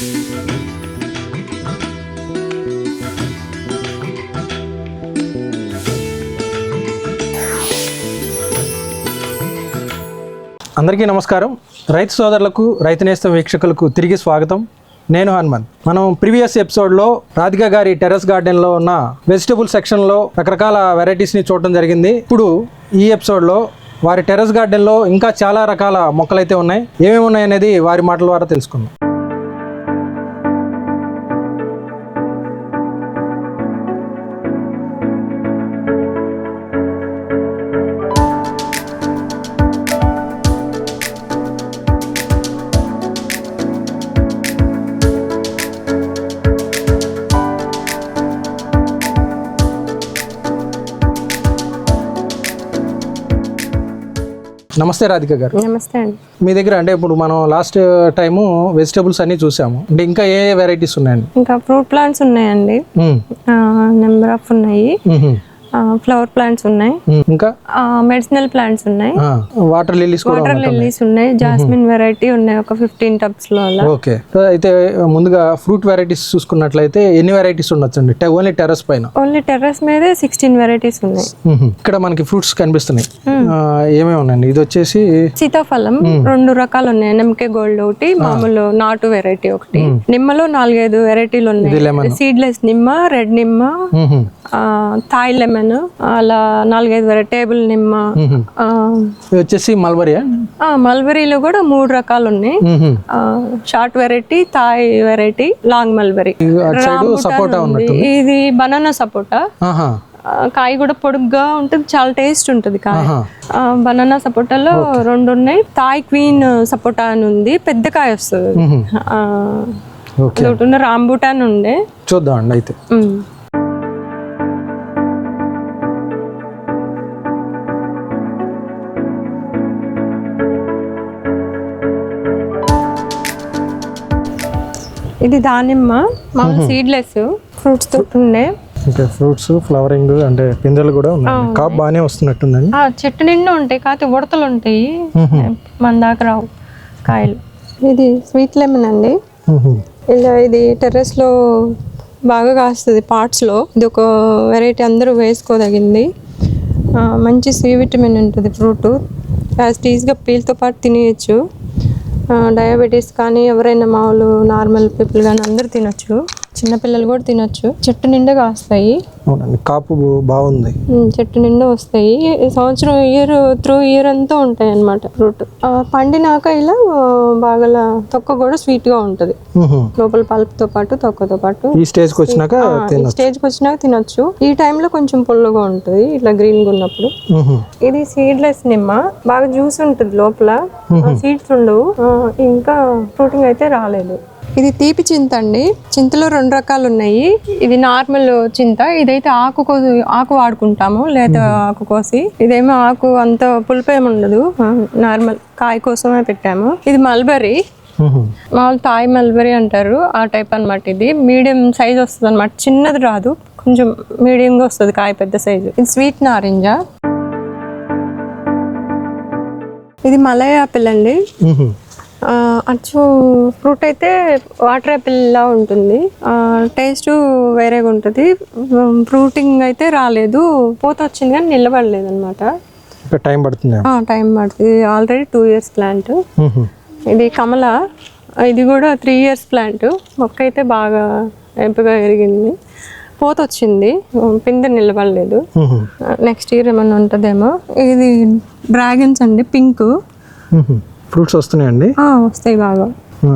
అందరికీ నమస్కారం. రైతు సోదరులకు రైతు నేస్తం వీక్షకులకు తిరిగి స్వాగతం. నేను హనుమంత్. మనం ప్రీవియస్ ఎపిసోడ్లో రాధిక గారి టెర్రస్ గార్డెన్లో ఉన్న వెజిటబుల్ సెక్షన్లో రకరకాల వెరైటీస్ని చూడటం జరిగింది. ఇప్పుడు ఈ ఎపిసోడ్లో వారి టెర్రస్ గార్డెన్లో ఇంకా చాలా రకాల మొక్కలైతే ఉన్నాయి. ఏమేమి ఉన్నాయనేది వారి మాటల ద్వారా తెలుసుకుందాం. నమస్తే రాధిక గారు. నమస్తే అండి. మీ దగ్గర అంటే ఇప్పుడు మనం లాస్ట్ టైము వెజిటబుల్స్ అన్నీ చూసాము. అంటే ఇంకా ఏ వెరైటీస్ ఉన్నాయండి? ఇంకా ఫ్రూట్ ప్లాంట్స్ ఉన్నాయండి. నెంబర్ ఆఫ్ ఉన్నాయి. ఫ్లవర్ ప్లాంట్స్ ఉన్నాయి. ఇంకా? మెడిసినల్ ప్లాంట్స్ ఉన్నాయి. వాటర్ లిల్లీస్ వాటర్ లిల్లీస్ ఉన్నాయి. జాస్మిన్ వెరైటీ ఉన్నాయి ఒక ఫిఫ్టీన్ టబ్స్లో అలా. ఓకే. అయితే ముందుగా ఫ్రూట్ వెరైటీస్ చూసుకున్నట్లయితే ఎన్ని వెరైటీస్ ఉండొచ్చండి? ఓన్లీ టెర్రస్ పైన. ఓన్లీ టెర్రస్ మీదే సిక్స్టీన్ వెరైటీస్ ఉన్నాయి. ఇక్కడ మనకి ఫ్రూట్స్ కనిపిస్తున్నాయి. ఏమేమి ఉన్నాయండి? ఇది వచ్చేసి సీతాఫలం రెండు రకాలు ఉన్నాయి. ఎంకే గోల్డ్ ఒకటి మామూలు నాటు వెరైటీ ఒకటి. నిమ్మలో నాలుగైదు వెరైటీలు ఉన్నాయి. సీడ్లెస్ నిమ్మ రెడ్ నిమ్మ థాయ్ లెమన్ అలా నాలుగైదు వెరైటీ టేబుల్ నిమ్మ వచ్చేసి మల్బరియా ఆ, మల్బరీలో కూడా మూడు రకాలు ఉన్నాయి short variety Thai variety long mulberry. ఇది బనానా సపోటా. కాయ కూడా పొడుగ్గా ఉంటుంది చాలా టేస్ట్ ఉంటుంది కాయ. బనానా సపోటాలో రెండు ఉన్నాయి థాయ్ క్వీన్ సపోటా అని ఉంది పెద్ద కాయ వస్తుంది. రాంబూటాన్ ఉండే చూద్దామండి అయితే. ఇది దానిమ్మ మామూలు సీడ్లెస్ ఫ్రూట్స్ తోటి ఉండే. ఇంకా ఫ్రూట్స్ ఫ్లవరింగ్ అంటే పిందెలు కూడా ఉన్నాయి. కాప్ బాగానే వస్తున్నట్టుందండి. ఆ చెట్టు నిండా ఉంటాయి కాకపోతే ఉడతలు ఉంటాయి. మన దాకా రావు కాయలు. ఇది స్వీట్ లెమన్ అండి. ఇలా ఇది టెర్రస్లో బాగా కాస్తుంది పార్ట్స్లో. ఇది ఒక వెరైటీ అందరూ వేసుకోదగింది. మంచి సి విటమిన్ ఉంటుంది ఫ్రూట్ యాజ్ టీజ్గా పీల్తో పాటు తినేయచ్చు. డయాబెటీస్ కానీ ఎవరైనా మామూలు నార్మల్ పీపుల్ కానీ అందరూ తినొచ్చు. చిన్నపిల్లలు కూడా తినొచ్చు. చెట్టు నిండా కాస్తాయి. అవునండి కాపు బాగుంది. చెట్టు నిండా వస్తాయి. సంవత్సరం ఇయర్ త్రూ ఇయర్ అంతా ఉంటాయి అన్నమాట ఫ్రూట్ పండినాక ఇలా బాగా తొక్క కూడా sweet గా ఉంటుంది. లోపల పల్ప్తో పాటు తొక్కతో పాటు. ఈ స్టేజ్కి వచ్చినాక ఈ స్టేజ్కి వచ్చినాక తినొచ్చు. ఈ టైంలో కొంచెం పుల్లగా ఉంటుంది ఇట్లా గ్రీన్గా ఉన్నప్పుడు. మ్మ్. ఇది సీడ్లెస్ నిమ్మ. బాగా జ్యూస్ ఉంటుంది లోపల. సీడ్స్ ఉండవు. ఇంకా ఫ్రూటింగ్ అయితే రాలేదు. ఇది తీపి చింత అండి. చింతలో రెండు రకాలు ఉన్నాయి ఇది నార్మల్ చింత. ఇదైతే ఆకు కో ఆకు వాడుకుంటాము లేదా ఆకు కోసి. ఇదేమో ఆకు అంత పులిపేం ఉండదు. నార్మల్ కాయ కోసమే పెట్టాము. ఇది మల్బరీ. మ్మ్. మామూలు తాయి మల్బరీ అంటారు. ఆ టైప్ అన్నమాట ఇది. మీడియం సైజ్ వస్తుంది అనమాట చిన్నది రాదు. కొంచెం మీడియంగా వస్తుంది కాయ పెద్ద సైజు. ఇది స్వీట్ నారింజ. ఇది మలై యాపిల్ అండి అచ్చు ఫ్రూట్ అయితే వాటర్ యాపిల్ లా ఉంటుంది. టేస్ట్ వేరేగా ఉంటుంది. ఫ్రూటింగ్ అయితే రాలేదు. పూత వచ్చింది కానీ నిలబడలేదు అనమాట టైం పడుతుంది? టైం పడుతుంది. Already two years plant. ఇది కమల. ఇది కూడా త్రీ ఇయర్స్ ప్లాంట్. మొక్క అయితే బాగా ఎంపుగా ఎరిగింది. పోత వచ్చింది. పిందె నిలబడలేదు. నెక్స్ట్ ఇయర్ ఏమన్నా ఉంటుందేమో. ఇది డ్రాగన్స్ అండి పింక్. ఫ్రూట్స్ వస్తున్నాయండి? వస్తాయి బాగా.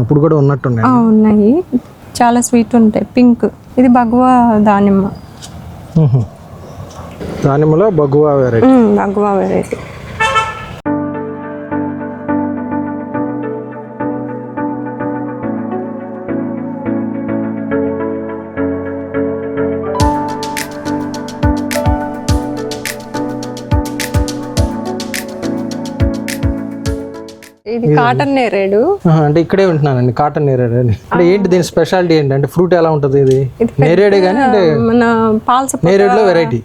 ఇప్పుడు కూడా ఉన్నట్టున్నాయి? ఆ, ఉన్నాయి. చాలా స్వీట్ ఉంటాయి. పింక్. ఇది భగవా దానిమ్మ. మ్మ్. దానిమ్మలో బగువా వెరైటీ భగవా వెరైటీ ఇది కాటన్ నేరేడు. అంటే ఇక్కడే ఉంటున్నానండి కాటన్ నేరేడు అని అంటే ఏంటి దీని స్పెషాలిటీ ఏంటి? అంటే ఫ్రూట్ ఎలా ఉంటుంది ఇది? నేరేడే కానీ అంటే మన పాలసపోటా నేరేడులో వెరైటీ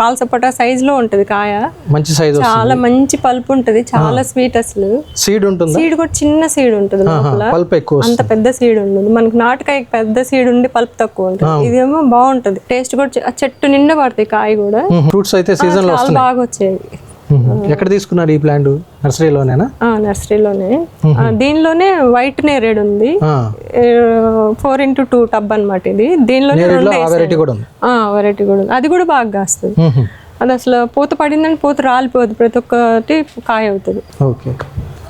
పాలసపోటా సైజ్లో ఉంటది కాయ. మంచి సైజ్ చాలా మంచి పల్పు ఉంటది చాలా స్వీట్ అసలు. సీడ్ ఉంటుందా? సీడ్ కూడా చిన్న సీడ్ ఉంటుంది లోపల. పల్ప్ ఎక్కువ అంత పెద్ద సీడ్ ఉండదు. మనకి నాటుకాయ పెద్ద సీడ్ ఉండి పల్పు తక్కువ ఉంటుంది. ఇదేమో బాగుంటది. టేస్ట్ కూడా చెట్టు నిండా పడతాయి కాయ కూడా. ఫ్రూట్స్ అయితే సీజన్లో బాగా వచ్చాయి మ్మ్. ఎక్కడ తీసుకున్నారు ఈ ప్లాంట్? నర్సరీలోనేనా? నర్సరీలోనే. దీనిలోనే వైట్ నేరేడు ఉంది. ఫోర్ ఇంటూ టూ టబ్ అనమాట ఇది. దీనిలోనే వెరైటీ కూడా ఉంది. వెరైటీ కూడా ఉంది. అది కూడా బాగా కాస్తుంది. అది అసలు పూత పడిందని పూత రాలిపోదు. ప్రతి ఒక్కటి కాయ అవుతుంది. ఓకే.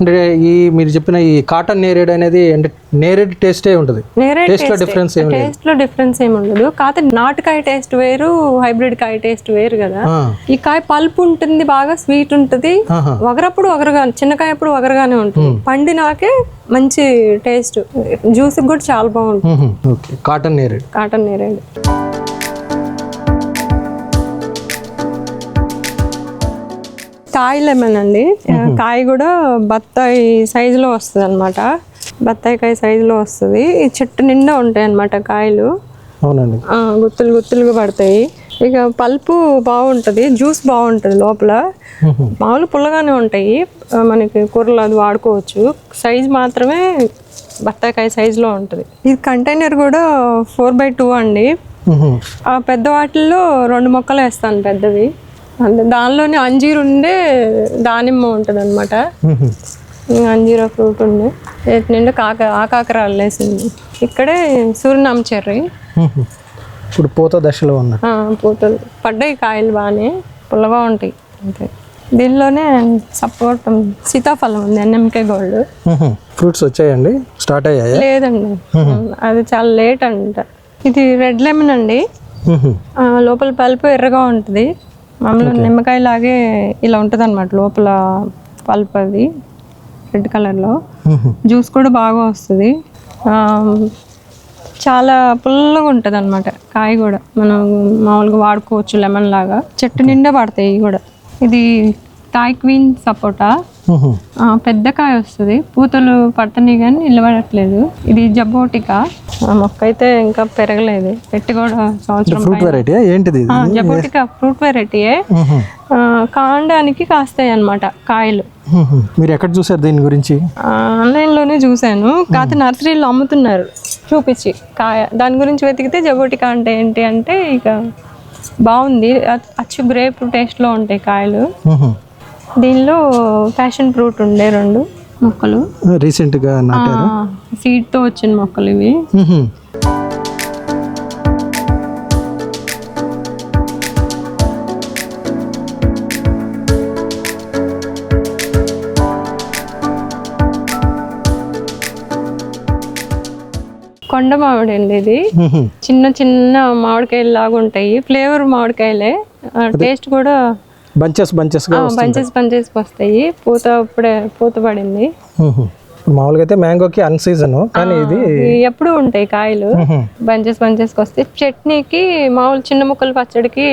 అంటే ఈ మీరు చెప్పిన ఈ కాటన్ నేరేడు అనేది అంటే నేరేడు టేస్టే ఉంటుంది. నేరేడు టేస్ట్లో డిఫరెన్స్ ఏం. లేదు. టేస్ట్లో డిఫరెన్స్ ఏమి ఉండదు. కాకపోతే నాటుకాయ టేస్ట్ వేరు హైబ్రిడ్ కాయ టేస్ట్ వేరు కదా. ఈ కాయ పల్పు ఉంటుంది బాగా స్వీట్ ఉంటుంది. వగరప్పుడు వగరగా చిన్నకాయ అప్పుడు వగరగానే ఉంటుంది. పండినాకే మంచి టేస్ట్ జ్యూస్ కూడా చాలా బాగుంటుంది. కాటన్ నేరేడు కాటన్ నేరేడు కాయ లెమన్ అండి. కాయ కూడా బత్తాయి సైజులో వస్తుంది అనమాట బత్తాయి కాయ సైజులో వస్తుంది. ఈ చెట్టు నిండా ఉంటాయి అన్నమాట కాయలు. అవునండి. గుత్తులు గుత్తులుగా పడతాయి. ఇక పల్పు బాగుంటుంది జ్యూస్ బాగుంటుంది లోపల. మామూలు పుల్లగానే ఉంటాయి. మనకి కూరలు అది వాడుకోవచ్చు. సైజ్ మాత్రమే బత్తాకాయ సైజులో ఉంటుంది. ఇది కంటైనర్ కూడా ఫోర్ బై టూ అండి. ఆ పెద్ద వాటిల్లో రెండు మొక్కలు వేస్తాను పెద్దవి. అంటే దానిలోనే అంజీరు ఉండే దానిమ్మ ఉంటుంది అనమాట. అంజీరా ఫ్రూట్ ఉండే. వీటి నిండా కాక ఆకాకరాలు వేసింది ఇక్కడే సూర్యనామ చెర్రీ. ఇప్పుడు పూత దశలో ఉన్నట్టు. ఆ, పూతలు. పడ్డాయి కాయలు బాగానే. పుల్లగా ఉంటాయి. అంతే. దీనిలోనే సపోర్ట్ సీతాఫలం ఉంది ఎన్ఎంకే గోల్డ్. ఫ్రూట్స్ వచ్చాయండి? స్టార్ట్ అయ్యాయా? లేదండి. అది చాలా లేట్ అంట. ఇది రెడ్ లెమన్ అండి. ఆ, లోపల పల్పు ఎర్రగా ఉంటుంది. మామూలు నిమ్మకాయ లాగే ఇలా ఉంటుంది అనమాట లోపల పల్పు అది రెడ్ కలర్లో. జ్యూస్ కూడా బాగా వస్తుంది. చాలా పుల్లగా ఉంటుంది అనమాట కాయ కూడా. మనం మామూలుగా వాడుకోవచ్చు లెమన్ లాగా. చెట్టు నిండా పడతాయి ఇవి కూడా. ఇది థాయ్ క్వీన్ సపోటా. పెద్ద కాయ వస్తుంది. పూతలు పడుతున్నాయి కానీ నిలబడట్లేదు. ఇది జబోటికా ఆ మొక్క అయితే ఇంకా పెరగలేదు. పెట్టి కూడా సంవత్సరం ఫ్రూట్ వెరైటీ ఏంటిది జబోటికా ఫ్రూట్ వెరైటీయే కాండానికి కాస్తాయి అన్నమాట కాయలు. మీరు ఎక్కడ చూసారు దీని గురించి? ఆ, ఆన్లైన్లోనే చూశాను. కాకపోతే నర్సరీలో అమ్ముతున్నారు. చూపించి కాయ. దాని గురించి వెతికితే జబోటికా అంటే ఏంటి అంటే ఇక బాగుంది. అచ్చు గ్రేప్ టేస్ట్లో ఉంటాయి కాయలు. దీనిలో ప్యాషన్ ఫ్రూట్ ఉండే రెండు. మొక్కలు. రీసెంట్గా నాటారు? సీడ్తో వచ్చిన మొక్కలు ఇవి. కొండ మామిడి అండి ఇది. చిన్న చిన్న మామిడికాయలు లాగా ఉంటాయి. ఫ్లేవర్ మామిడికాయలే. టేస్ట్ కూడా బంచెస్ బంచెస్గా బంచెస్ బంచెస్ వస్తాయి. పూత ఇప్పుడే పూత పడింది. మ్మ్. మామూలుగా అయితే మ్యాంగోకి అన్ సీజన్ కానీ ఇది ఎప్పుడూ ఉంటాయి కాయలు. బంచెస్ బంచెస్కి వస్తే చట్నీకి మామూలు చిన్న ముక్కలు పచ్చడికి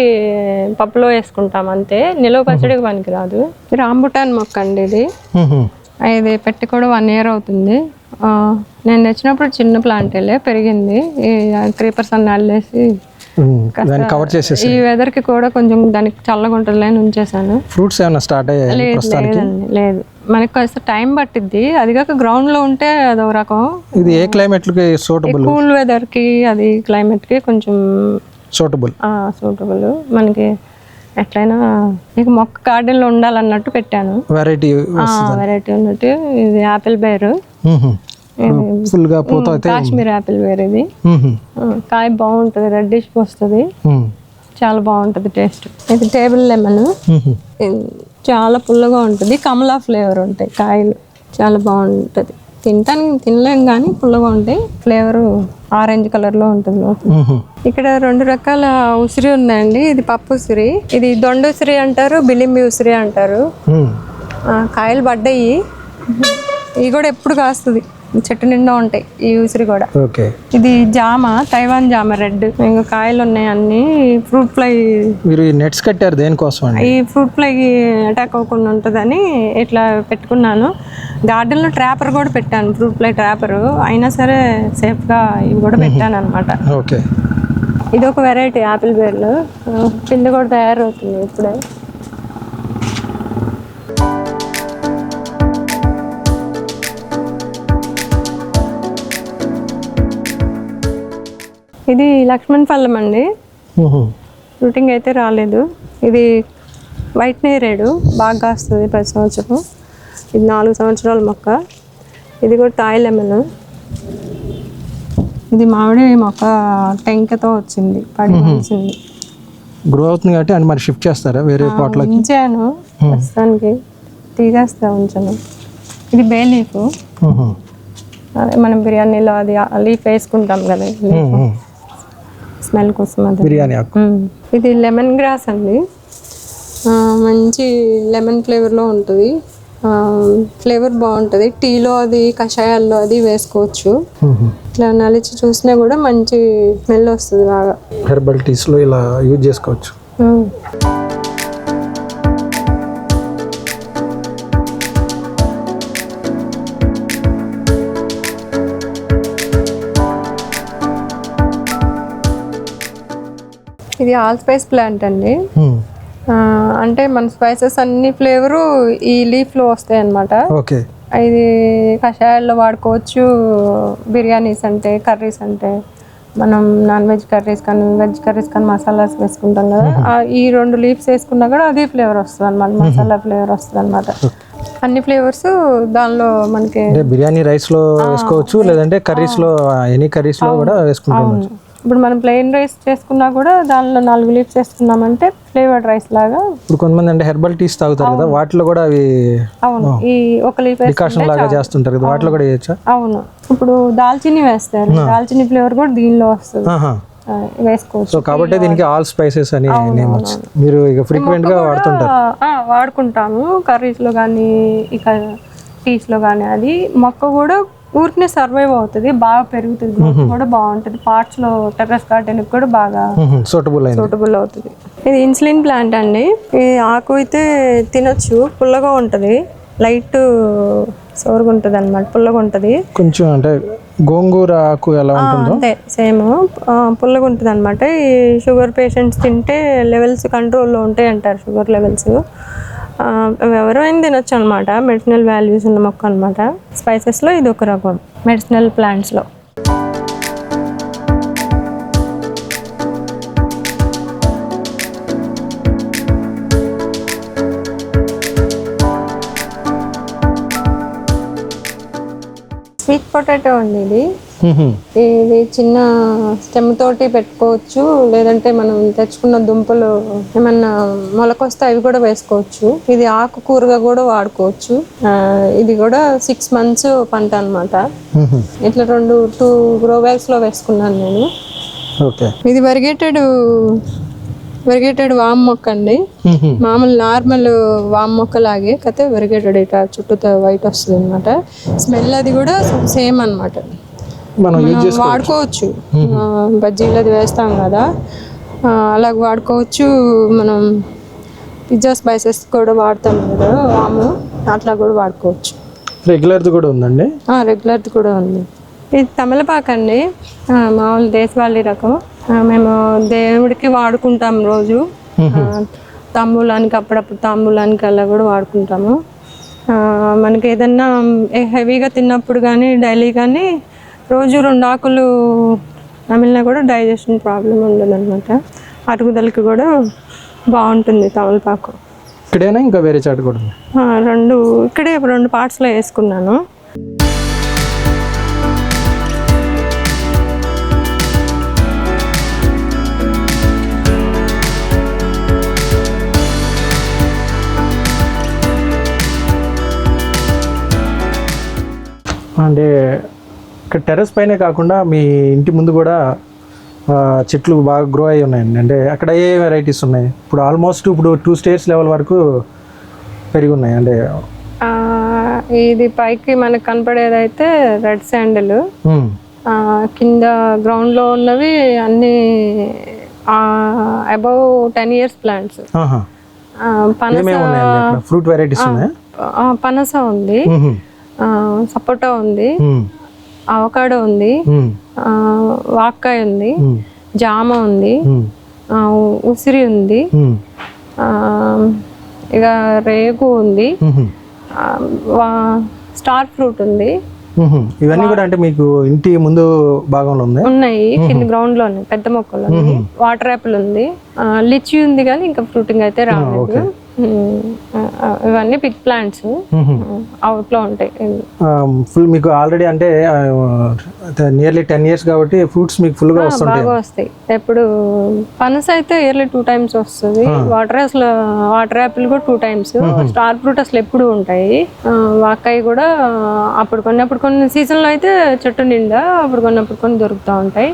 పప్పులో వేసుకుంటాం అంతే. నిలవ పచ్చడికి పనికిరాదు రాంబుటాన్ మొక్క అండి ఇది. ఇది పెట్టి కూడా వన్ ఇయర్ అవుతుంది. నేను తెచ్చినప్పుడు చిన్న ప్లాంట్ వెళ్ళే పెరిగింది. ఈ క్రీపర్స్ అన్ని అల్లేసి కవర్ చేసేసి ఈ వెదర్కి కూడా కొంచెం దానికి చల్లగా ఉంటుంది అని ఉంచేసాను ఫ్రూట్స్ ఏమైనా స్టార్ట్ అయ్యాయి లేదు ప్రస్తుతానికి? లేదు. మనకి కాస్త టైం పట్టిద్ది. అది కాక గ్రౌండ్లో ఉంటే అదొక రకం. ఇది ఏ క్లైమేట్కి సూటబుల్ కూల్ వెదర్కి అది క్లైమేట్కి కొంచెం సూటబుల్ సూటబుల్ మనకి ఎట్లయినా నీకు మొక్క garden లో ఉండాలన్నట్టు పెట్టాను. వెరైటీ వెరైటీ ఉన్నట్టు. ఇది యాపిల్ బేర్ ఫుల్గా పూత అయితే కాశ్మీర్ యాపిల్. ఆ, కాయ బాగుంటుంది రెడ్డిష్ వస్తుంది. చాలా బాగుంటుంది టేస్ట్ ఇది టేబుల్ లెమన్. చాలా పుల్లగా ఉంటుంది. కమలా ఫ్లేవర్ ఉంటాయి కాయలు. చాలా బాగుంటుంది. తినటానికి తినలేం కానీ పుల్లగా ఉంటాయి. ఫ్లేవర్ ఆరెంజ్ కలర్లో ఉంటుంది లోపల. మ్మ్. ఇక్కడ రెండు రకాల ఉసిరి ఉందండి ఇది పప్పు ఉసిరి ఇది దొండ ఉసిరి అంటారు బిలింబి ఉసిరి అంటారు. కాయలు పడ్డాయి. ఇవి కూడా ఎప్పుడు కాస్తుంది. చెట్టు నిండా ఉంటాయి ఈ ఉసిరి కూడా ఓకే. ఇది జామ తైవాన్ జామ రెడ్. ఇంకా కాయలు ఉన్నాయి అన్ని ఫ్రూట్ ఫ్లై మీరు నెట్స్ కట్టారు దేనికోసం ఈ ఫ్రూట్ ఫ్లైకి అటాక్ అవ్వకుండా ఉంటుందని ఇట్లా పెట్టుకున్నాను. గార్డెన్లో ట్రాపర్ కూడా పెట్టాను ఫ్రూట్ ఫ్లై ట్రాపర్. అయినా సరే సేఫ్గా ఇవి కూడా పెట్టాను అనమాట ఓకే. ఇది ఒక వెరైటీ యాపిల్ బేర్లు. పిండి కూడా తయారవుతుంది ఇప్పుడే. ఇది లక్ష్మణ్ పళ్ళం అండి. షూటింగ్ అయితే రాలేదు. ఇది వైట్ నేరేడు బాగా కాస్తుంది ప్రతి సంవత్సరం. ఇది నాలుగు సంవత్సరాల మొక్క. ఇది కూడా తాయి లెమన్. ఇది మామిడి మొక్క టెంకతో వచ్చింది పడి వచ్చింది గ్రో అవుతుంది కాబట్టి అని మరి షిఫ్ట్ చేస్తారా? వేరే పాట్లకి ఉంచాను. ప్రస్తుతానికి తీసేస్తా ఉంచాను. ఇది బే లీఫ్. మ్హూ. అదే మనం బిర్యానీలో అది లీఫ్ వేసుకుంటాం కదా. స్మెల్ కోసం అది. బిర్యానీ ఆకు. ఇది లెమన్ గ్రాస్ అండి. ఆ, మంచి లెమన్ ఫ్లేవర్లో ఉంటుంది. ఫ్లేవర్ బాగుంటుంది. టీలో అది కషాయాల్లో అది వేసుకోవచ్చు. ఇట్లా నలిచి చూసినా కూడా మంచి స్మెల్ వస్తుంది బాగా. హెర్బల్ టీస్లో ఇలా యూజ్ చేసుకోవచ్చు. ఇది ఆల్ స్పైస్ ప్లాంట్ అండి. ఆ, అంటే మన స్పైసెస్ అన్ని ఫ్లేవరు ఈ లీఫ్లో వస్తాయి అన్నమాట ఓకే. ఇది కషాయాల్లో వాడుకోవచ్చు బిర్యానీస్ అంటే కర్రీస్ అంటే. మనం నాన్ వెజ్ కర్రీస్ కానీ వెజ్ కర్రీస్ కానీ మసాలాస్ వేసుకుంటాం కదా. ఆ ఈ రెండు లీవ్స్ వేసుకున్నా కూడా అదే ఫ్లేవర్ వస్తుంది అనమాట మసాలా ఫ్లేవర్ వస్తుంది అనమాట అన్ని ఫ్లేవర్స్ దానిలో మనకి బిర్యానీ రైస్లో వేసుకోవచ్చు లేదంటే కర్రీస్లో ఎనీ కర్రీస్లో కూడా వేసుకుంటాం ఇప్పుడు మనం ప్లెయిన్ రైస్ చేసుకున్నా కూడా దానిలో నాలుగు లీవ్స్ వేసుకున్నామంటే ఫ్లేవర్డ్ రైస్ లాగా. ఇప్పుడు కొంతమంది అంటే హెర్బల్ టీస్ తాగుతారు కదా వాటిలో కూడా అవి అవును ఈ ఒక లీఫ్ డికాషన్ లాగా చేస్తుంటారు కదా వాటిలో కూడా వేయచ్చా? అవును. ఇప్పుడు దాల్చిని వేస్తారు. దాల్చిని ఫ్లేవర్ కూడా దీనిలో వస్తుంది. వేసుకోవచ్చు. సో కాబట్టి దీనికి ఆల్ స్పైసెస్ అని నేమ్ మీరు ఇక ఫ్రీక్వెంట్గా వాడుతుంటారు. వాడుకుంటాము. కర్రీస్లో కానీ ఇక టీస్లో కానీ అది. మొక్క కూడా ఊరికనే సర్వైవ్ అవుతుంది బాగా పెరుగుతుంది గ్రోత్ కూడా బాగుంటుంది. పార్ట్స్లో టెర్రస్ గార్డెన్కి కూడా బాగా సూటబుల్ సూటబుల్ అవుతుంది. ఇది ఇన్సులిన్ ప్లాంట్ అండి. ఈ ఆకు అయితే తినొచ్చు పుల్లగా ఉంటుంది. లైట్ సోరుగా ఉంటుంది అనమాట పుల్లగా ఉంటుంది కొంచెం అంటే గోంగూర ఆకు ఎలా ఉంటుందో? అంతే సేమ్. పుల్లగా ఉంటుంది అనమాట ఈ షుగర్ పేషెంట్స్ తింటే లెవెల్స్ కంట్రోల్లో ఉంటాయి అంటారు షుగర్ లెవెల్స్. ఎవరైనా తినొచ్చు అనమాట మెడిసినల్ వాల్యూస్ ఉన్న మొక్క అనమాట స్పైసెస్లో ఇది ఒక రకం మెడిసినల్ ప్లాంట్స్లో. పొటాటో అండి ఇది. ఇది చిన్న స్టెమ్ తోటి పెట్టుకోవచ్చు. లేదంటే మనం తెచ్చుకున్న దుంపలు ఏమన్నా మొలకొస్తే అవి కూడా వేసుకోవచ్చు. ఇది ఆకుకూరగా కూడా వాడుకోవచ్చు. ఇది కూడా సిక్స్ మంత్స్ పంట అన్నమాట. మ్మ్. ఇట్లా రెండు టూ గ్రో బ్యాగ్స్లో వేసుకున్నాను నేను. ఇది వెరిగేటెడ్ వెరిగేటెడ్ వామ్ మొక్క అండి. మ్మ్. మామూలు నార్మల్ వామ్ మొక్క లాగే కతే వెరిగేటెడ్ ఇట్లా చుట్టూ వైట్ వస్తుంది అనమాట స్మెల్ అది కూడా సేమ్ అన్నమాట. మనం వాడుకోవచ్చు. బజ్జీలు అది వేస్తాం కదా. ఆ, అలా వాడుకోవచ్చు. మనం పిజ్జా స్పైసెస్ కూడా వాడతాం కదా వాము అట్లా కూడా వాడుకోవచ్చు. రెగ్యులర్ది కూడా ఉందండి? రెగ్యులర్ది కూడా ఉంది. ఇది తమలపాకు అండి. ఆ, మామూలు దేశవాళీ రకం. మేము దేవుడికి వాడుకుంటాం రోజు. తాంబూలానికి అప్పుడప్పుడు తాంబూలానికి అలా కూడా వాడుకుంటాము. మనకి ఏదన్నా హెవీగా తిన్నప్పుడు కానీ డైలీ కానీ రోజు రెండు ఆకులు నమిలినా కూడా డైజెషన్ ప్రాబ్లం ఉండదు అనమాట అరుగుదలకి కూడా బాగుంటుంది తమలపాకు. ఇక్కడైనా? ఇంకా వేరే చాటు కూడా రెండు ఇక్కడే రెండు పార్ట్స్లో వేసుకున్నాను. అంటే ఇక్కడ టెర్రస్ పైనే కాకుండా మీ ఇంటి ముందు కూడా చెట్లు బాగా గ్రో అయి ఉన్నాయండి. అంటే అక్కడ ఏ వెరైటీస్ ఉన్నాయి? ఇప్పుడు ఆల్మోస్ట్ ఇప్పుడు టూ స్టేట్స్ లెవెల్ వరకు పెరిగి ఉన్నాయి అంటే ఇది పైకి మనకు కనపడేదైతే రెడ్ శాండిల్. కింద గ్రౌండ్లో ఉన్నవి అన్ని అబౌవ్ టెన్ ఇయర్స్ ప్లాంట్స్. పనస ఫ్రూట్ వెరైటీస్ ఉన్నాయా? పనస ఉంది. సపోటా ఉంది. అవకాడో ఉంది. వాక్కాయ ఉంది. జామ ఉంది. ఉసిరి ఉంది. ఇక రేగు ఉంది. స్టార్ ఫ్రూట్ ఉంది. ఇవన్నీ కూడా అంటే మీకు ఇంటి ముందు భాగంలో ఉంది? ఉన్నాయి. కింద గ్రౌండ్లో ఉన్నాయి పెద్ద మొక్కలు వాటర్ యాపిల్ ఉంది. లిచీ ఉంది కానీ ఇంకా ఫ్రూటింగ్ అయితే రాలేదు. ఇవన్నీ పిక్ ప్లాంట్స్ అవుట్లో ఉంటాయి. ఫుల్ మీకు ఆల్రెడీ అంటే నియర్లీ టెన్ ఇయర్స్ కాబట్టి ఫ్రూట్స్ మీకు ఫుల్గా వస్తుంటాయి. బాగా వస్తాయి. ఎప్పుడు పనస అయితే ఇయర్లీ టూ టైమ్స్ వస్తుంది. వాటర్ అసలు వాటర్ యాపిల్ కూడా టూ టైమ్స్ స్టార్ ఫ్రూట్ అసలు ఎప్పుడు ఉంటాయి. వాకాయ కూడా అప్పుడు కొన్ని అప్పుడు కొన్ని సీజన్లో అయితే చెట్టు నిండా అప్పుడు కొన్ని అప్పుడు కొన్ని దొరుకుతూ ఉంటాయి.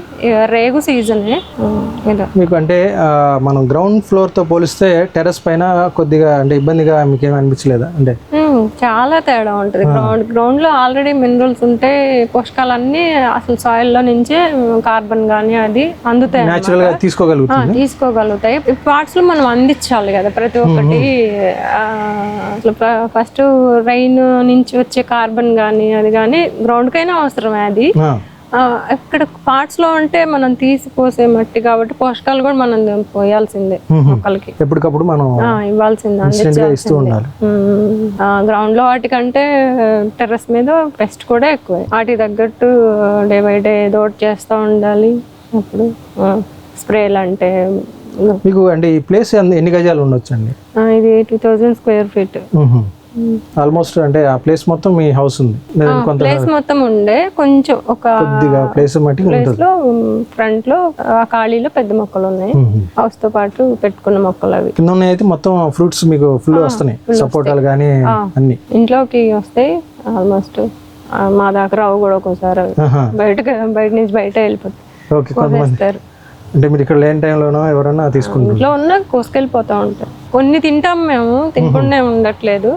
రేగు సీజనే మీకు అంటే మనం గ్రౌండ్ ఫ్లోర్తో పోలిస్తే టెర్రస్ పైన కొద్దిగా అంటే ఇబ్బందిగా మీకు ఏమి అనిపించలేదా? అంటే చాలా తేడా ఉంటుంది. గ్రౌండ్ గ్రౌండ్లో ఆల్రెడీ మినరల్స్ ఉంటాయి పోషకాలన్నీ అసలు సాయిల్లో నుంచే కార్బన్ గానీ అది అందుతాయి ఆ, తీసుకోగలుగుతుంది. తీసుకోగలుగుతాయి. ఈ పార్ట్స్లో మనం అందించాలి కదా ప్రతి ఒక్కటి. ఫస్ట్ రైన్ నుంచి వచ్చే కార్బన్ గానీ అది కానీ గ్రౌండ్ కైనా అవసరమే అది. ఇక్కడ పార్ట్స్లో అంటే మనం తీసి పోసే మట్టి కాబట్టి పోషకాలు కూడా మనం పోయాల్సిందే మొక్కలకి. ఎప్పటికప్పుడు మనం ఆ, ఇవ్వాల్సిందే ఇన్స్టెంట్గా ఇస్తూ ఉండాలి. గ్రౌండ్లో వాటికంటే టెర్రస్ మీద పెస్ట్ కూడా ఎక్కువ. వాటి తగ్గట్టు డే బై డే ఏదో చేస్తూ ఉండాలి. అప్పుడు స్ప్రేలు అంటే మీకు అంటే ఈ ప్లేస్ ఎన్ని గజాలు ఉండొచ్చు అండి ఇది two thousand square feet almost అంటే ఆ ప్లేస్ మొత్తం మీ హౌస్ ఉంది. ప్లేస్ మొత్తం ఉండే. కొంచెం ఒక కొద్దిగా ప్లేస్ మట్టి ప్లేస్లో ఫ్రంట్లో ఆ ఖాళీలో పెద్ద మొక్కలు ఉన్నాయి. హౌస్తో పాటు పెట్టుకున్న మొక్కలు అవి. కింద ఉన్నాయి అయితే మొత్తం ఫ్రూట్స్ మీకు ఫుల్ వస్తున్నాయి. సపోటాలు కానీ అన్ని. ఇంట్లోకి వస్తాయి ఆల్మోస్ట్ మా దాకా రావు కూడా ఒక్కోసారి ఆహా. బయటకు బయట నుంచి బయట వెళ్ళిపోతాయి ఓకే కొంతమంది. అంటే మీరు ఇక్కడ లేని టైంలోనో ఎవరైనా తీసుకుంటారు. ఇంట్లో ఉన్న కోసుకెళ్ళిపోతా ఉంటాయి కొన్ని తింటాం మేము తినకుండా ఉండట్లేదు.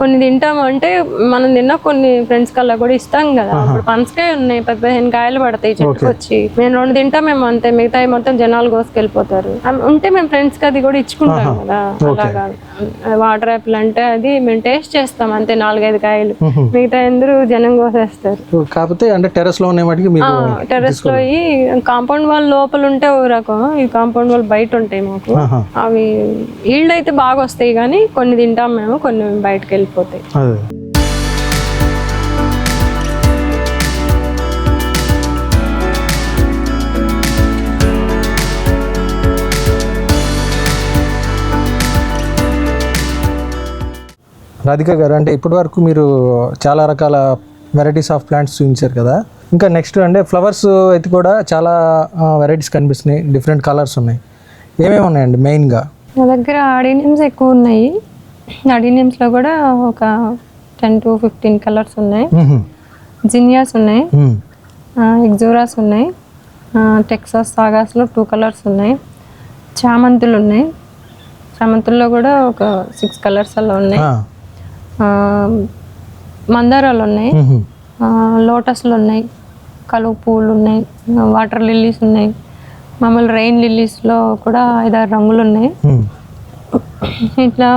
కొన్ని తింటాం అంటే మనం తిన్న కొన్ని ఫ్రెండ్స్ కల్లా కూడా ఇస్తాం కదా. ఇప్పుడు పనసకాయ ఉన్నాయి పెద్ద పదిహేను కాయలు పడతాయి చెట్టుకు వచ్చి. మేము రెండు తింటాం మేము అంతే మిగతా మొత్తం జనాలు కోసుకెళ్ళిపోతారు. ఉంటే మేము ఫ్రెండ్స్కి అది కూడా ఇచ్చుకుంటాం కదా. అలాగా వాటర్ యాపిల్ అంటే అది మేము టేస్ట్ చేస్తాం అంతే నాలుగైదు కాయలు. మిగతా అందరూ జనం కోసేస్తారు. కాకపోతే అంటే టెర్రస్లో టెర్రస్లో ఈ కాంపౌండ్ వాల్ లోపల ఉంటే ఓ రకం ఈ కాంపౌండ్ వాల్ బయట ఉంటాయి మాకు. అవి ఈల్డ్ అయితే బాగా వస్తాయి కానీ కొన్ని తింటాం మేము కొన్ని బయటకు వెళ్ళిపోతాయి అదే. రాధిక గారు అంటే ఇప్పటి వరకు మీరు చాలా రకాల వెరైటీస్ ఆఫ్ ప్లాంట్స్ చూపించారు కదా. ఇంకా నెక్స్ట్ అంటే ఫ్లవర్స్ అయితే కూడా చాలా వెరైటీస్ కనిపిస్తున్నాయి డిఫరెంట్ కలర్స్ ఉన్నాయి. ఏమేమి ఉన్నాయండి మెయిన్గా నా దగ్గర అడీనియమ్స్ ఎక్కువ ఉన్నాయి. అడీనియమ్స్లో కూడా ఒక టెన్ టు ఫిఫ్టీన్ కలర్స్ ఉన్నాయి. జినియాస్ ఉన్నాయి. ఎగ్జోరాస్ ఉన్నాయి. టెక్సాస్ సాగాస్లో టూ కలర్స్ ఉన్నాయి. చామంతులు ఉన్నాయి. చామంతుల్లో కూడా ఒక సిక్స్ కలర్స్ అలా ఉన్నాయి. మందారాలు ఉన్నాయి. లోటస్లు ఉన్నాయి. కలువ పువ్వులు ఉన్నాయి. వాటర్ లిల్లీస్ ఉన్నాయి. మామూలు రెయిన్ లిల్లీస్లో కూడా ఐదారు రంగులు ఉన్నాయి. ఇట్లా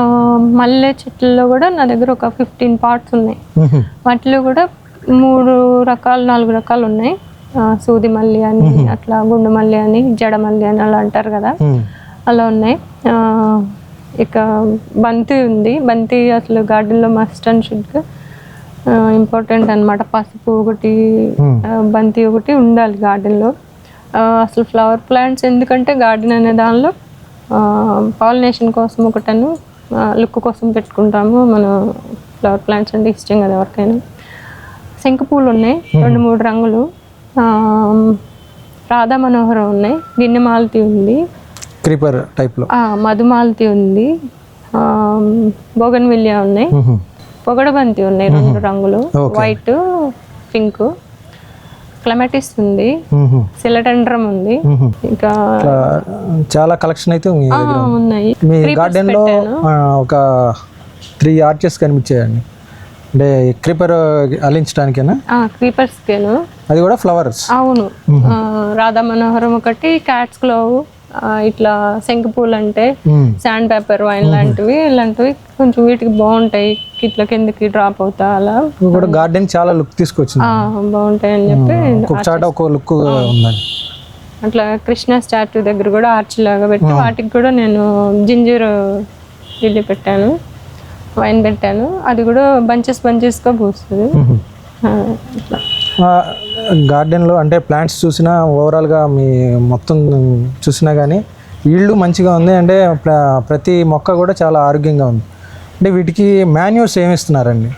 మల్లె చెట్లలో కూడా నా దగ్గర ఒక ఫిఫ్టీన్ పార్ట్స్ ఉన్నాయి. వాటిలో కూడా మూడు రకాలు నాలుగు రకాలు ఉన్నాయి. సూది మల్లి అని అట్లా గుండు మల్లి అని జడ మల్లి అని అలా అంటారు కదా. అలా ఉన్నాయి. ఇక బంతి ఉంది. బంతి అసలు గార్డెన్లో మస్ట్ అండ్ షుడ్గా ఇంపార్టెంట్ అన్నమాట. పసుపు ఒకటి బంతి ఒకటి ఉండాలి గార్డెన్లో. అసలు ఫ్లవర్ ప్లాంట్స్ ఎందుకంటే గార్డెన్ అనే దానిలో పాలినేషన్ కోసం ఒకటను లుక్ కోసం పెట్టుకుంటాము మన ఫ్లవర్ ప్లాంట్స్ అంటే ఇష్టం కదా ఎవరికైనా. శంకు పూలు ఉన్నాయి రెండు మూడు రంగులు. రాధా మనోహరం ఉన్నాయి గిన్నె మాలతి ఉంది. క్రీపర్ టైప్లో మధుమాలతి ఉంది. బోగన్ విలియా ఉన్నాయి. పొగడబంతి ఉన్నాయి రెండు రంగులు. వైట్ పింక్ క్లమెటిస్ ఉంది సిలటండ్రం ఉంది. ఇంకా చాలా కలెక్షన్ అయితే ఉన్నాయి. మీ గార్డెన్లో ఒక త్రీ ఆర్చెస్ కనిపించాయండి. అంటే క్రీపర్ అలించడానికేనా? క్రీపర్ స్కేన్ అది కూడా ఫ్లవర్స్. అవును. రాధా మనోహరం ఒకటి క్యాట్స్ గ్లోవ్ ఇట్లా శంకు పూలు అంటే శాండ్ పేపర్ వైన్ లాంటివి ఇలాంటివి కొంచెం వీటికి బాగుంటాయి. ఇట్లా కిందకి డ్రాప్ అవుతా అలా. కూడా గార్డెన్ చాలా లుక్ తీసుకొచ్చింది. బాగుంటాయి అని చెప్పి చాట ఒక్కో లుక్ ఉందండి. అట్లా కృష్ణ స్టాట్యూ దగ్గర కూడా ఆర్చ్ లాగా పెట్టి వాటికి కూడా నేను జింజర్ ఇల్లు పెట్టాను వైన్ పెట్టాను. అది కూడా బంచెస్ బంచెస్గా పూస్తుంది. గార్డెన్లో అంటే ప్లాంట్స్ చూసినా ఓవరాల్గా మీ మొత్తం చూసినా కానీ ఇళ్ళు మంచిగా ఉంది. అంటే ప్ర- ప్రతి మొక్క కూడా చాలా ఆరోగ్యంగా ఉంది. అంటే వీటికి మాన్యూర్స్ ఏమి ఇస్తున్నారండి?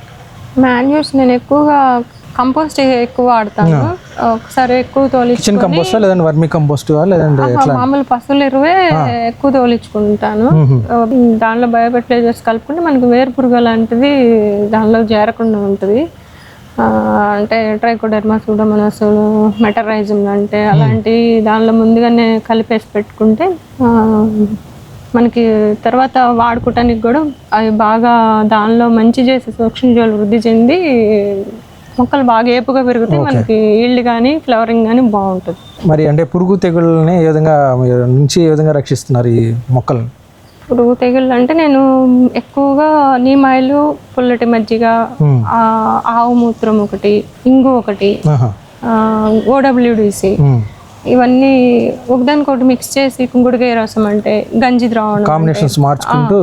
మాన్యూర్స్ నేను ఎక్కువగా కంపోస్ట్ ఎక్కువ వాడతాను. ఒకసారి ఎక్కువ తోలి కిచెన్ కంపోస్టా లేదంటే వర్మీ కంపోస్టా లేదంటే మామూలు పశువుల ఎరువే ఎక్కువ తోలించుకుంటాను దానిలో బయోఫెర్టిలైజర్స్ కలుపుకుంటే మనకి వేరు పురుగు లాంటిది దానిలో చేరకుండా ఉంటుంది. అంటే ట్రైకోడర్మా సూడోమోనాస్ మెటరైజం అంటే అలాంటి దానిలో ముందుగానే కలిపేసి పెట్టుకుంటే మనకి తర్వాత వాడుకోవటానికి కూడా అవి బాగా దానిలో మంచి చేసే సూక్ష్మజీవులు వృద్ధి చెంది మొక్కలు బాగా ఏపుగా పెరుగుతాయి మనకి ఈల్డ్ కానీ ఫ్లవరింగ్ కానీ బాగుంటుంది. మరి అంటే పురుగు తెగుళ్ళని ఏ విధంగా నుంచి ఏ విధంగా రక్షిస్తున్నారు ఈ మొక్కలను? పురుగు తెగుళ్ళు అంటే నేను ఎక్కువగా నీమాయిలు పుల్లటి మజ్జిగ ఆవు మూత్రం ఒకటి ఇంగు ఒకటి. ఓడబ్ల్యూడిసి. ఇవన్నీ ఒకదానికొకటి మిక్స్ చేసి కుంకుడుకాయ రసం అంటే గంజి ద్రావణం కాంబినేషన్స్ మార్చుకుంటూ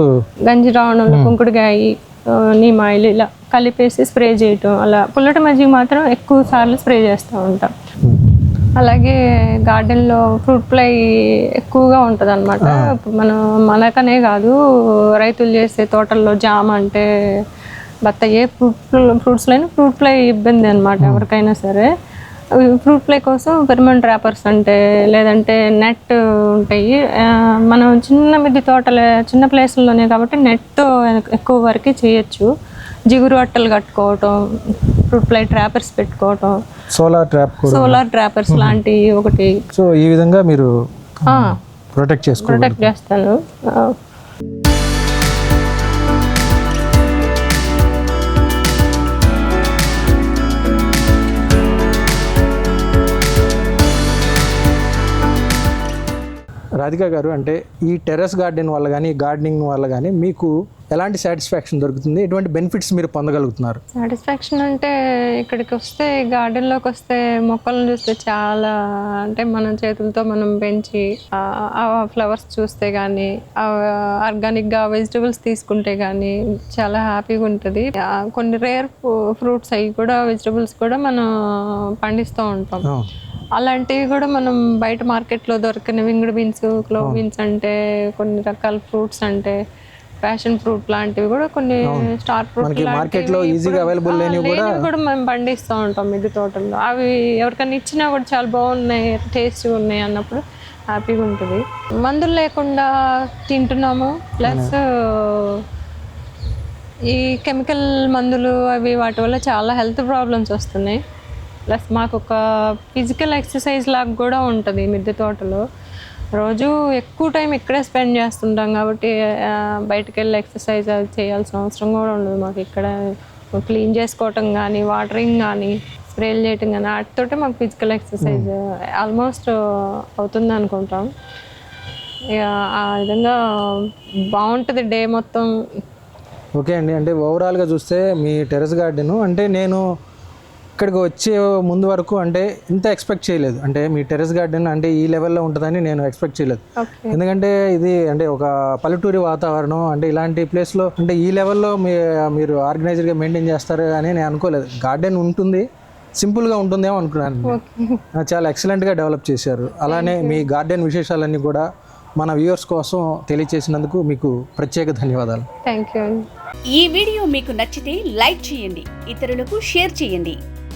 గంజి ద్రావణంలో కుంకుడుకాయ ఆ, నీమాయిలు ఇలా కలిపేసి స్ప్రే చేయటం అలా పుల్లటి మజ్జిగ మాత్రం ఎక్కువ సార్లు స్ప్రే చేస్తూ ఉంటాం. అలాగే గార్డెన్లో ఫ్రూట్ ఫ్లై ఎక్కువగా ఉంటుంది అనమాట మనం మనకనే కాదు రైతులు చేసే తోటల్లో జామ అంటే బత్త ఏ ఫ్రూట్ ఫ్రూట్స్లో ఫ్రూట్ ఫ్లై ఇబ్బంది అనమాట ఎవరికైనా సరే. ఫ్రూట్ ఫ్లై కోసం పెర్మనెంట్ ర్యాపర్స్ అంటే లేదంటే నెట్ ఉంటాయి. మనం చిన్న మిద్ది తోటలే చిన్న ప్లేస్లోనే కాబట్టి నెట్ ఎక్కువ వరకు చేయొచ్చు. జిగురు అట్టలు కట్టుకోవటం ఫ్రూట్ ఫ్లై ట్రాపర్స్ పెట్టుకోవటం. సోలార్ ట్రాప్ సోలార్ ట్రాపర్స్ లాంటివి ఒకటి. సో ఈ విధంగా మీరు ప్రొటెక్ట్ చేసుకో ప్రొటెక్ట్ చేస్తాను. రాధిక గారు అంటే ఈ టెర్రస్ గార్డెన్ వల్ల కానీ గార్డెనింగ్ వల్ల కానీ మీకు ఎలాంటి సాటిస్ఫాక్షన్ దొరుకుతుంది? ఎటువంటి బెనిఫిట్స్ మీరు పొందగలుగుతున్నారు? సాటిస్ఫాక్షన్ అంటే ఇక్కడికి వస్తే గార్డెన్లోకి వస్తే మొక్కలను చూస్తే చాలా అంటే మన చేతులతో మనం పెంచి ఆ, ఫ్లవర్స్ చూస్తే కానీ ఆర్గానిక్గా వెజిటబుల్స్ తీసుకుంటే కానీ చాలా హ్యాపీగా ఉంటుంది. కొన్ని రేర్ ఫ్రూట్స్ అవి కూడా వెజిటబుల్స్ కూడా మనం పండిస్తూ ఉంటాం. అలాంటివి కూడా మనం బయట మార్కెట్లో దొరికిన వింగ్డ్ బీన్స్ క్లో బీన్స్ అంటే కొన్ని రకాల ఫ్రూట్స్ అంటే ప్యాషన్ ఫ్రూట్ లాంటివి కూడా కొన్ని స్టార్ ఫ్రూట్ మనకి మార్కెట్లో ఈజీగా అవైలబుల్ లేనివి కూడా కూడా మేము పండిస్తూ ఉంటాం మిద్దె తోటల్లో. అవి ఎవరికైనా ఇచ్చినా కూడా చాలా బాగున్నాయి టేస్ట్ ఉన్నాయి అన్నప్పుడు హ్యాపీగా ఉంటుంది. మందులు లేకుండా తింటున్నాము. ప్లస్ ఈ కెమికల్ మందులు అవి వాటి వల్ల చాలా హెల్త్ ప్రాబ్లమ్స్ వస్తున్నాయి. ప్లస్ మాకు ఒక ఫిజికల్ ఎక్సర్సైజ్ లాగా కూడా ఉంటుంది మిద్దె తోటలో. రోజు ఎక్కువ టైం ఇక్కడే స్పెండ్ చేస్తుంటాం కాబట్టి బయటికి వెళ్ళి ఎక్సర్సైజ్ అది చేయాల్సిన అవసరం కూడా ఉండదు మాకు ఇక్కడ. క్లీన్ చేసుకోవటం కానీ వాటరింగ్ కానీ స్ప్రేలు చేయటం కానీ వాటితోటే మాకు ఫిజికల్ ఎక్సర్సైజ్ ఆల్మోస్ట్ అవుతుంది అనుకుంటాం. ఆ విధంగా బాగుంటుంది డే మొత్తం. ఓకే అండి. అంటే ఓవరాల్గా చూస్తే మీ టెర్రస్ గార్డెన్ అంటే నేను ఇక్కడికి వచ్చే ముందు వరకు అంటే ఇంత ఎక్స్పెక్ట్ చేయలేదు. అంటే మీ టెర్రస్ గార్డెన్ అంటే ఈ లెవెల్లో ఉంటుందని నేను ఎక్స్పెక్ట్ చేయలేదు. ఎందుకంటే ఇది అంటే ఒక పల్లెటూరి వాతావరణం అంటే ఇలాంటి ప్లేస్లో అంటే ఈ లెవెల్లో మీ మీరు ఆర్గనైజర్గా మెయింటైన్ చేస్తారు అని నేను అనుకోలేదు. గార్డెన్ ఉంటుంది సింపుల్గా ఉంటుందేమో అనుకున్నాను చాలా ఎక్సలెంట్గా డెవలప్ చేశారు. అలానే మీ గార్డెన్ విశేషాలన్నీ కూడా మన వ్యూవర్స్ కోసం తెలియచేసినందుకు మీకు ప్రత్యేక ధన్యవాదాలు. థ్యాంక్ యూ ఈ వీడియో మీకు నచ్చితే లైక్ చేయండి ఇతరులకు షేర్ చేయండి.